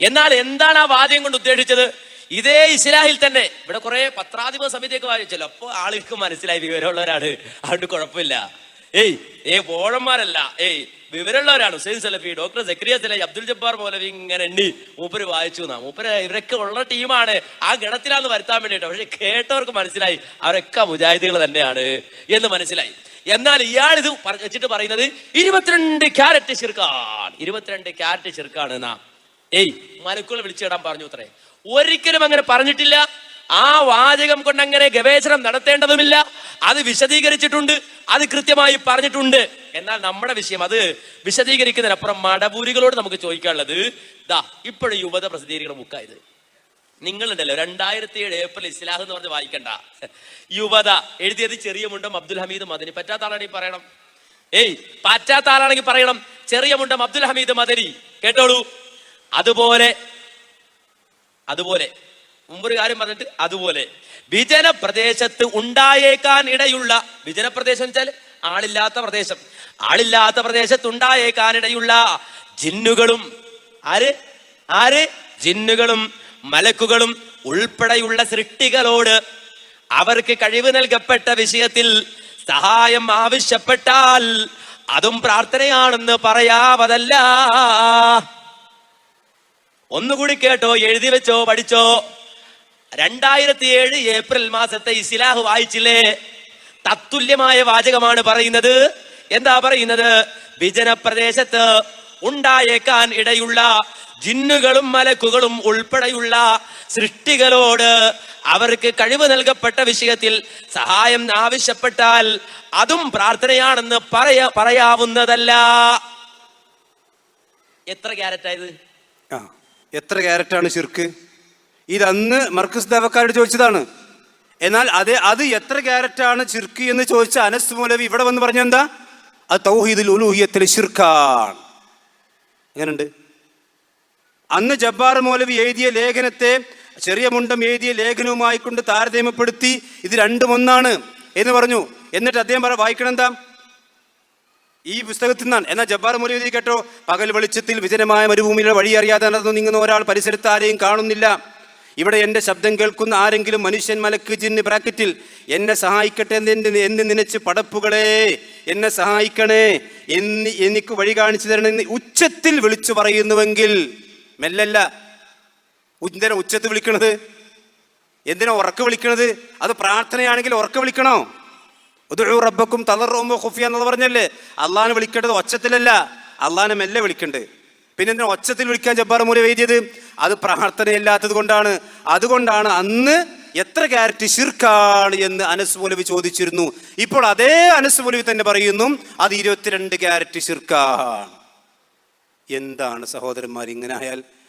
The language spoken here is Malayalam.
എന്നാൽ എന്താണ് ആ വാദ്യം കൊണ്ട് ഉദ്ദേശിച്ചത്? ഇതേ ഇസ്ലാഹിൽ തന്നെ. ഇവിടെ കുറെ പത്രാധിപ സമിതിയൊക്കെ വായിച്ചല്ലോ അപ്പൊ ആളുകൾക്ക് മനസ്സിലായി വിവരമുള്ളവരാണ്. അതുകൊണ്ട് കുഴപ്പമില്ല. ഏയ് ഏ വോഴന്മാരല്ല ഏയ് വിവരമുള്ളവരാണ്. ഹുസൈൻ സലഫി ഡോക്ടർ സക്രിയ സലഹി അബ്ദുൽ ജബ്ബാർ മൗലവി ഇങ്ങനെ എണ്ണി മൂപ്പര് വായിച്ചു എന്നാ. മൂപ്പര് ഇവരൊക്കെ ഉള്ള ടീമാണ്. ആ ഗണത്തിലാന്ന് വരുത്താൻ വേണ്ടിയിട്ട്. പക്ഷെ കേട്ടവർക്ക് മനസ്സിലായി അവരൊക്കെ മുജാഹിദികൾ തന്നെയാണ് എന്ന് മനസ്സിലായി. എന്നാൽ ഇയാൾ ഇത് വെച്ചിട്ട് പറയുന്നത് ഇരുപത്തിരണ്ട് ക്യാരറ്റ് ചെറുക്കാണ്. ഇരുപത്തിരണ്ട് ക്യാരറ്റ് ചെറുക്കാണ് എന്നാ. ഏയ് മലക്കുകൾ വിളിച്ചിടാൻ പറഞ്ഞു അത്രേ ഒരിക്കലും അങ്ങനെ പറഞ്ഞിട്ടില്ല. ആ വാചകം കൊണ്ട് അങ്ങനെ ഗവേഷണം നടത്തേണ്ടതുമില്ല. അത് വിശദീകരിച്ചിട്ടുണ്ട്. അത് കൃത്യമായി പറഞ്ഞിട്ടുണ്ട്. എന്നാൽ നമ്മുടെ വിഷയം അത് വിശദീകരിക്കുന്നതിനപ്പുറം മടപൂരികളോട് നമുക്ക് ചോദിക്കാനുള്ളത് ദാ ഇപ്പോഴും യുവത പ്രസിദ്ധീകരിക്കുന്ന ബുക്കായത് നിങ്ങളുണ്ടല്ലോ രണ്ടായിരത്തി ഏഴ് ഏപ്രിൽ ഇസ്ലാഹ് എന്ന് പറഞ്ഞ് വായിക്കണ്ട. യുവത എഴുതിയത് ചെറിയ മുണ്ടം അബ്ദുൽ ഹമീദ് മദനി പറ്റാത്ത ആളാണെങ്കിൽ പറയണം. ഏയ് പറ്റാത്ത ആളാണെങ്കിൽ പറയണം ചെറിയ മുണ്ടം അബ്ദുൽ ഹമീദ് മദനി കേട്ടോളൂ. അതുപോലെ അതുപോലെ. മുമ്പൊരു കാര്യം പറഞ്ഞിട്ട് അതുപോലെ. വിജന പ്രദേശത്ത് ഉണ്ടായേക്കാൻ ഇടയുള്ള വിജന പ്രദേശം വെച്ചാൽ ആളില്ലാത്ത പ്രദേശം. ആളില്ലാത്ത പ്രദേശത്ത് ഉണ്ടായേക്കാൻ ഇടയുള്ള ജിന്നുകളും ആര്? ആര്? ജിന്നുകളും മലക്കുകളും ഉൾപ്പെടെയുള്ള സൃഷ്ടികളോട് അവർക്ക് കഴിവ് നൽകപ്പെട്ട വിഷയത്തിൽ സഹായം ആവശ്യപ്പെട്ടാൽ അതും പ്രാർത്ഥനയാണെന്ന് പറയാവതല്ല. ഒന്നുകൂടി കേട്ടോ എഴുതി വെച്ചോ പഠിച്ചോ. രണ്ടായിരത്തി ഏഴ് ഏപ്രിൽ മാസത്തെ ഇസ്ലാഹ് വായിച്ചില്ലേ? തത്തുല്യമായ വാചകമാണ് പറയുന്നത്. എന്താ പറയുന്നത്? വിജനപ്രദേശത്ത് ഉണ്ടായേക്കാൻ ഇടയുള്ള ജിന്നുകളും മലക്കുകളും ഉൾപ്പെടെയുള്ള സൃഷ്ടികളോട് അവർക്ക് കഴിവ് നൽകപ്പെട്ട വിഷയത്തിൽ സഹായം ആവശ്യപ്പെട്ടാൽ അതും പ്രാർത്ഥനയാണെന്ന് പറയ പറയാവുന്നതല്ല. എത്ര ക്യാരറ്റായത് ആ. എത്ര ക്യാരറ്റാണ് ഷിർക്ക് ഇതന്ന് മർക്കസ് ദേവക്കാരോട് ചോദിച്ചതാണ്. എന്നാൽ അത് അത് എത്ര ക്യാരറ്റാണ് ചിർക്ക് എന്ന് ചോദിച്ച അനസ് മൂലവി ഇവിടെ വന്ന് പറഞ്ഞെന്താ അത് തൗഹീദുൽ ഉലൂഹിയത്തിൽ ഷിർക്കാണ് എങ്ങനെയുണ്ട്? അന്ന് ജബ്ബാർ മൗലവി എഴുതിയ ലേഖനത്തെ ചെറിയ മുണ്ടം എഴുതിയ ലേഖനവുമായി കൊണ്ട് താരതമ്യപ്പെടുത്തി ഇത് രണ്ടും ഒന്നാണ് എന്ന് പറഞ്ഞു. എന്നിട്ട് അദ്ദേഹം പറ വായിക്കണം എന്താ ഈ പുസ്തകത്തിൽ നിന്നാണ്. എന്നാൽ ജബ്ബാർ മൊലി കേട്ടോ? പകൽ വെളിച്ചത്തിൽ വിജനമായ മരുഭൂമിയിലെ വഴി അറിയാതെ നടന്നു നീങ്ങുന്ന ഒരാൾ പരിസരത്ത് ആരെയും കാണുന്നില്ല. ഇവിടെ എന്റെ ശബ്ദം കേൾക്കുന്ന ആരെങ്കിലും മനുഷ്യൻ മലക്ക് ജിന്ന് ബ്രാക്കറ്റിൽ എന്നെ സഹായിക്കട്ടെ എന്ന് എന്ന് നനച്ച് പടപ്പുകളെ എന്നെ സഹായിക്കണേ എന്ന് എനിക്ക് വഴി കാണിച്ചു തരണമെന്ന് ഉച്ചത്തിൽ വിളിച്ചു പറയുന്നുവെങ്കിൽ മെല്ലല്ല. എന്തിനാ ഉച്ചത്തിൽ വിളിക്കണത്? എന്തിനാ ഉറക്ക വിളിക്കണത്? അത് പ്രാർത്ഥനയാണെങ്കിൽ ഉറക്ക വിളിക്കണോ? റബ്ബക്കും തളർറോമോ ഖുഫിയ എന്നത് പറഞ്ഞല്ലേ? അള്ളഹാനെ വിളിക്കേണ്ടത് ഒച്ചത്തിലല്ല. അള്ളഹാനെ മെല്ലെ വിളിക്കണ്ട്. പിന്നെ എന്തിനാ ഒച്ചത്തിൽ വിളിക്കാൻ ജബ്ബാർ മൂല എഴുതിയത്? അത് പ്രാർത്ഥനയില്ലാത്തത് കൊണ്ടാണ്. അതുകൊണ്ടാണ് അന്ന് എത്ര ക്യാരറ്റ് ശിർക്കാണ് എന്ന് അനസ് മൂലവി ചോദിച്ചിരുന്നു. ഇപ്പോൾ അതേ അനസ് മൂലവി തന്നെ പറയുന്നു അത് ഇരുപത്തിരണ്ട് ക്യാരറ്റ് ശിർക്കാണ്. എന്താണ് സഹോദരന്മാർ ഇങ്ങനെ ആയാൽ?